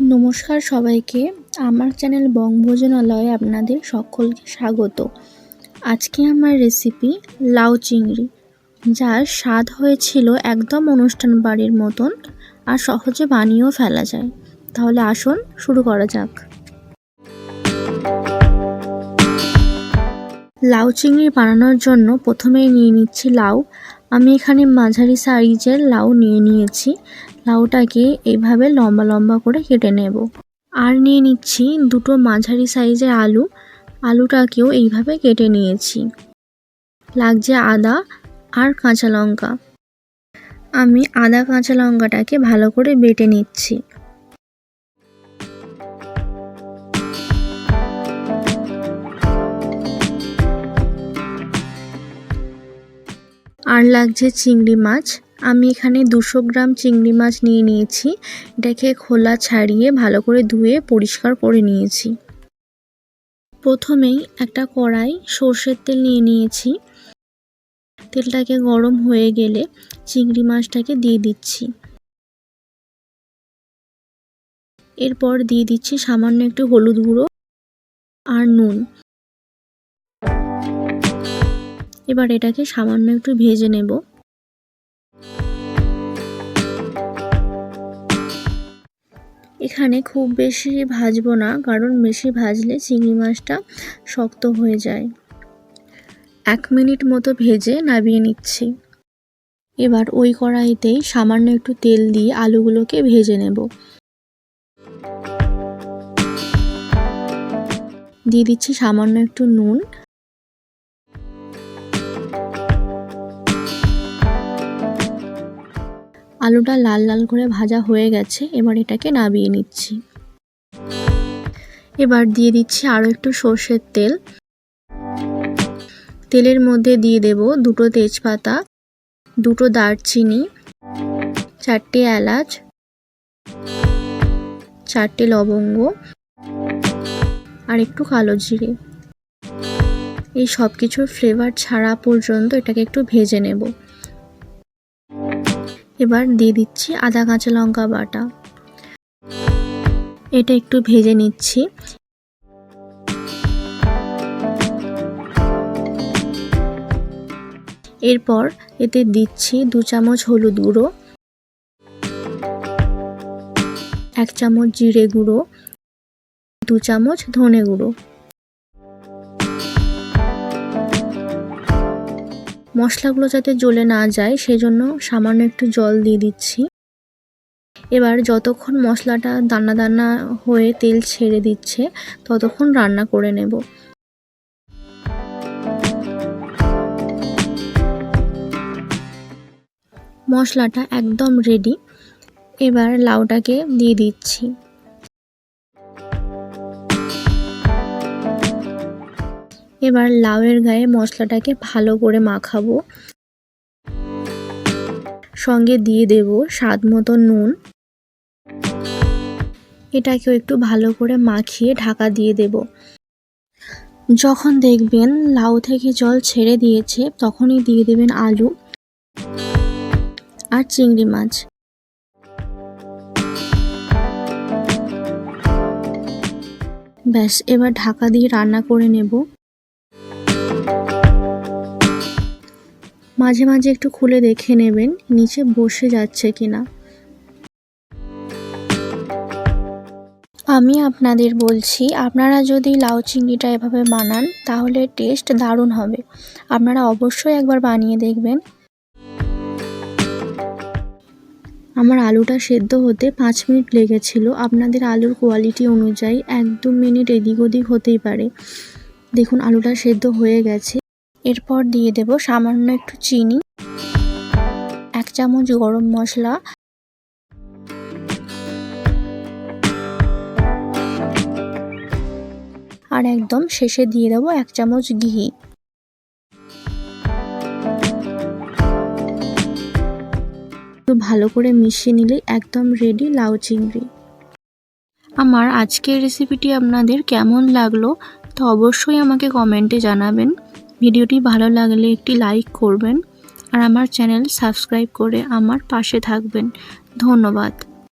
নমস্কার সবাইকে। আমার চ্যানেল বঙ্গভোজনালয়ে আপনাদের সকলকে স্বাগত। আজকে আমার রেসিপি লাউ চিংড়ি, যার স্বাদ হয়েছিল একদম অনুষ্ঠান বাড়ির মতন আর সহজে বানিয়েও ফেলা যায়। তাহলে আসুন শুরু করা যাক। লাউ চিংড়ি বানানোর জন্য প্রথমেই নিয়ে নিচ্ছি লাউ। আমি এখানে মাঝারি সাইজের লাউ নিয়ে নিয়েছি। লাউটাকে এইভাবে লম্বা লম্বা করে কেটে নেব। আর নিয়ে নিচ্ছি দুটো মাঝারি সাইজের আলু। আলুটাকেও এইভাবে কেটে নিয়েছি। লাগছে আদা আর কাঁচা লঙ্কা। আমি আদা কাঁচা লঙ্কাটাকে ভালো করে বেটে নিচ্ছি। আর লাগছে চিংড়ি মাছ। আমি এখানে দুশো গ্রাম চিংড়ি মাছ নিয়ে নিয়েছি। এটাকে খোলা ছাড়িয়ে ভালো করে ধুয়ে পরিষ্কার করে নিয়েছি। প্রথমেই একটা কড়াই সর্ষের তেল নিয়ে নিয়েছি। তেলটাকে গরম হয়ে গেলে চিংড়ি মাছটাকে দিয়ে দিচ্ছি। এরপর দিয়ে দিচ্ছি সামান্য একটু হলুদ গুঁড়ো আর নুন। এবার এটাকে সামান্য একটু ভেজে নেব। এখানে খুব বেশি ভাজবো না, কারণ বেশি ভাজলে চিংড়ি মাছটা শক্ত হয়ে যায়। এক মিনিট মতো ভেজে নামিয়ে নিচ্ছি। এবার ওই কড়াইতেই সামান্য একটু তেল দিয়ে আলুগুলোকে ভেজে নেব। দিয়ে দিচ্ছি সামান্য একটু নুন। আলুটা লাল লাল করে ভাজা হয়ে গেছে, এবার এটাকে নাবিয়ে নিচ্ছি। এবার দিয়ে দিচ্ছি আরও একটু সর্ষের তেল। তেলের মধ্যে দিয়ে দেব দুটো তেজপাতা, দুটো দারচিনি, চারটে এলাচ, চারটে লবঙ্গ, আর একটু কালো জিরে। এই সব কিছুর ফ্লেভার ছাড়া পর্যন্ত এটাকে একটু ভেজে নেব। এবার দিয়ে দিচ্ছি আদা, কাঁচা লঙ্কা বাটা। এটা একটু ভেজে নিচ্ছি। এরপর এতে দিচ্ছি দু চামচ হলুদ গুঁড়ো, এক চামচ জিরে গুঁড়ো, দু চামচ ধনে গুঁড়ো। মশলাগুলো যাতে জ্বলে না যায়, সেজন্য সামান্য একটু জল দিয়ে দিচ্ছি। এবার যতক্ষণ মশলাটা দানা দানা হয়ে তেল ছেড়ে দিচ্ছে, ততক্ষণ রান্না করে নেব। মশলাটা একদম রেডি এবার লাউটাকে দিয়ে দিচ্ছি। এবার লাউয়ের গায়ে মশলাটাকে ভালো করে মাখাবো। সঙ্গে দিয়ে দেব স্বাদ মতো নুন। এটাকেও একটু ভালো করে মাখিয়ে ঢাকা দিয়ে দেব। যখন দেখবেন লাউ থেকে জল ছেড়ে দিয়েছে, তখনই দিয়ে দেবেন আলু আর চিংড়ি মাছ। ব্যাস, এবার ঢাকা দিয়ে রান্না করে নেব। মাঝে মাঝে একটু খুলে দেখে নেবেন, নিচে বসে যাচ্ছে কিনা। আমি আপনাদের বলছি, আপনারা যদি লাউ চিংড়িটা এভাবে বানান, তাহলে টেস্ট দারুণ হবে। আপনারা অবশ্যই একবার বানিয়ে দেখবেন। আমার আলুটা সেদ্ধ হতে পাঁচ মিনিট লেগেছিল। আপনাদের আলুর কোয়ালিটি অনুযায়ী এক দু মিনিট এদিক ওদিক হতেই পারে। দেখুন, আলুটা সেদ্ধ হয়ে গেছে। এরপর দিয়ে দেব সামান্য একটু চিনি, এক চামচ গরম মশলা, আর একদম শেষে দিয়ে দেবো এক চামচ ঘি। ভালো করে মিশিয়ে নিলে একদম রেডি লাউ চিংড়ি। আমার আজকের রেসিপিটি আপনাদের কেমন লাগল তো অবশ্যই আমাকে কমেন্টে জানাবেন। ভিডিওটি ভালো লাগলে একটি লাইক করবেন আর আমার চ্যানেল সাবস্ক্রাইব করে আমার পাশে থাকবেন। ধন্যবাদ।